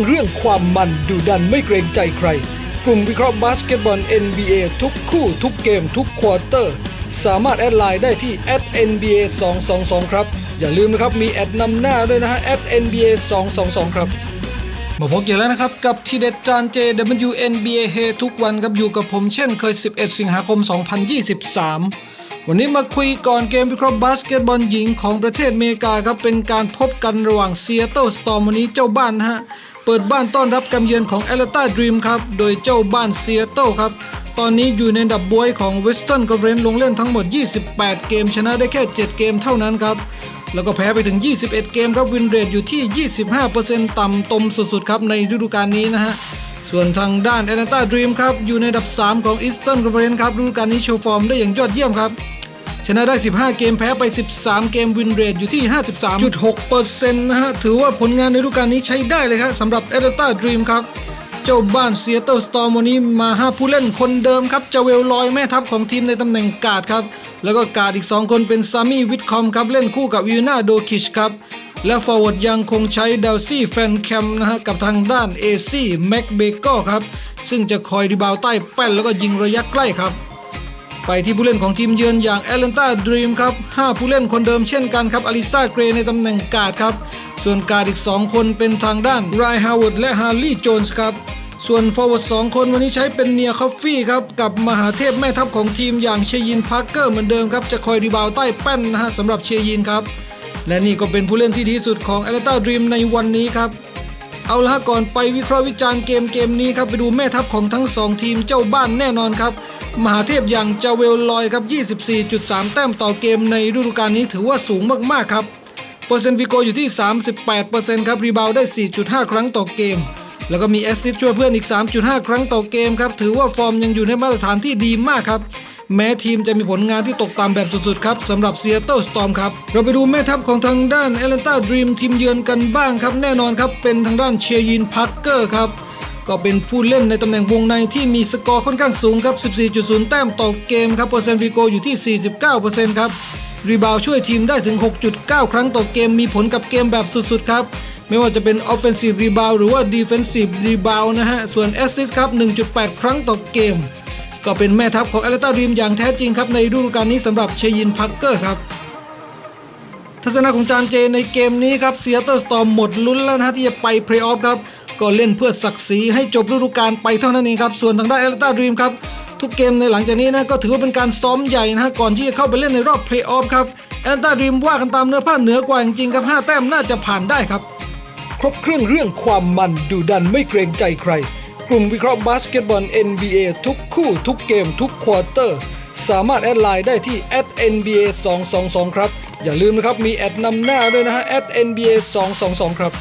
งเรื่องความมันดูดันไม่เกรงใจใคร กลุ่มวิเคราะห์บาสเกตบอล NBA ทุกคู่ทุกเกมทุกควอเตอร์ สามารถแอดไลน์ได้ที่ @nba 222ครับ อย่าลืมนะครับมีแอดนำหน้าด้วยนะฮะ @nba 222ครับ มาพบกันแล้วนะครับ กับทีเด็ดจานเจ WNBA เฮทุกวันครับอยู่กับผมเช่นเคย 11 สิงหาคม 2023วันนี้มาคุยก่อนเกมวิเคราะห์บาสเกตบอลหญิงของประเทศอเมริกาครับ เป็นการพบกันระหว่างเซีแอตเทิลสตอร์มวันนี้เจ้าบ้านฮะ ปิดบ้านต้อนรับกำเยือนของ a อ l ตาดรีมครับ โดยเจ้าบ้านซีแอตเทิลครับ ตอนนี้อยู่ในดับบวยของเวสเทิร์นคอนเฟรนซ์ลงเล่นทั้งหมด 28 เกม ชนะได้แค่ 7 เกมเท่านั้นครับ แล้วก็แพ้ไปถึง 21 เกมครับ วินเรทอยู่ที่ 25%ต่ำตมสุดๆครับในฤดูกาลนี้นะฮะส่วนทางด้านแอต l ล n ต a ดรีมครับอยู่ในอันดับ 3 ของ Eastern Conference ครับฤดูกาลนี้โชว์ฟอร์มได้อย่างยอดเยี่ยมครับ นะได้ 15 เกมแพ้ไป 13 เกมวินเรทอยู่ที่ 53.6%นะฮะ ถือว่าผลงานในฤดูกาลนี้ใช้ได้เลยครับสำหรับแอต l ล n ต a ดรีมครับ เจ้าบ้านเซียเต l ร์สตอร์มวันนี้มา 5 ผู้เล่นคนเดิมครับจะเวลลอยแม่ทัพของทีมในตำแหน่งกาดครับ แล้วก็กาดอีก 2 คนเป็นซามี่วิทคอมครับ เล่นคู่กับวิวนาโดคิชครับและฟอร์เวิร์ดยังคงใช้เดลซี่แฟนแคมนะฮะกับทางด้านเอซี่แม็กเบโก้ครับ ซึ่งจะคอยรีบาวใต้แป้นแล้วก็ยิงระยะใกล้ครับ ไปที่ผู้เล่นของทีมเยือนอย่างแอตแลนตาดรีมครับ 5 ผู้เล่นคนเดิมเช่นกันครับอลิซาเกรในตำแหน่งการ์ดครับ ส่วนการ์ดอีก 2 คนเป็นทางด้านไรฮาวเวิร์และฮาร์ลีย์โจนส์ครับ ส่วนฟอร์เวิร์ด2คนวันนี้ใช้เป็นเนียคอฟฟี่ครับ กับมหาเทพแม่ทัพของทีมอย่างเชยินพาร์เกอร์เหมือนเดิมครับ จะคอยรีบาวใต้แป้นนะฮะสำหรับเชยินครับ และนี่ก็เป็นผู้เล่นที่ดีสุดของแอตแลนตาดรีมในวันนี้ครับ เอาละก่อนไปวิเคราะห์วิจารณ์เกมเกมนี้ครับไปดูแม่ทัพของทั้ง 2 ทีมเจ้าบ้านแน่นอนครับมหาเทพอย่างจาเวลลอยครับ 24.3 แต้มต่อเกมในฤดูกาลนี้ถือว่าสูงมากๆครับ เปอร์เซ็นต์วิโกอยู่ที่ 38%ครับรีบาวด์ได้ 4.5 ครั้งต่อเกม แล้วก็มีแอสซิสต์ช่วยเพื่อนอีก 3.5 ครั้งต่อเกมครับ ถือว่าฟอร์มยังอยู่ในมาตรฐานที่ดีมากครับ แม้ทีมจะมีผลงานที่ตกต่ำแบบสุดๆ ครับสำหรับเซีแอตเทิลสตอมครับ เราไปดูแม่ทัพของทางด้านแอตแลนตาดรีมทีมเยือนกันบ้างครับ แน่นอนครับ เป็นทางด้านเชียยินพาร์เกอร์ครับ ก็เป็นผู้เล่นในตำแหน่งวงในที่มีสกอร์ค่อนข้างสูงครับ 14.0 แต้มต่อเกมครับเปอร์เซ็นต์ฟิโกอยู่ที่ 49%ครับรีบาวช่วยทีมได้ถึง 6.9 ครั้งต่อเกมมีผลกับเกมแบบสุดๆ ครับ ไม่ว่าจะเป็น Offensive Rebound หรือว่า Defensive Rebound นะฮะ ส่วน Assist ครับ 1.8 ครั้งต่อเกม ก็เป็นแม่ทัพของแอตแลนตาดีมอย่างแท้จริงครับในฤดูกาลนี้สำหรับเชยินพักเกอร์ครับทัศนะของจานเจในเกมนี้ครับเซียเตอร์สตอมหมดลุ้นแล้วนะที่จะไปเพลย์ออฟครับ ก็เล่นเพื่อศักดิ์ศรีให้จบฤดูกาลไปเท่านั้นเองครับ ส่วนทางด้านแอตแลนตาดรีมครับทุกเกมในหลังจากนี้นะก็ถือว่าเป็นการซ้อมใหญ่นะฮะก่อนที่จะเข้าไปเล่นในรอบเพลย์ออฟครับแอตแลนตาดรีมว่ากันตามเนื้อผ้าเหนือกว่าจริงๆครับ5แต้มน่าจะผ่านได้ครับ ครบเครื่องเรื่องความมันดูดันไม่เกรงใจใคร กลุ่มวิเคราะห์บาสเกตบอล NBA ทุกคู่ทุกเกมทุกควอเตอร์ สามารถแอดไลน์ได้ที่ @nba 222ครับ อย่าลืมนะครับ มีแอดนำหน้าด้วยนะฮะ @nba 222ครับ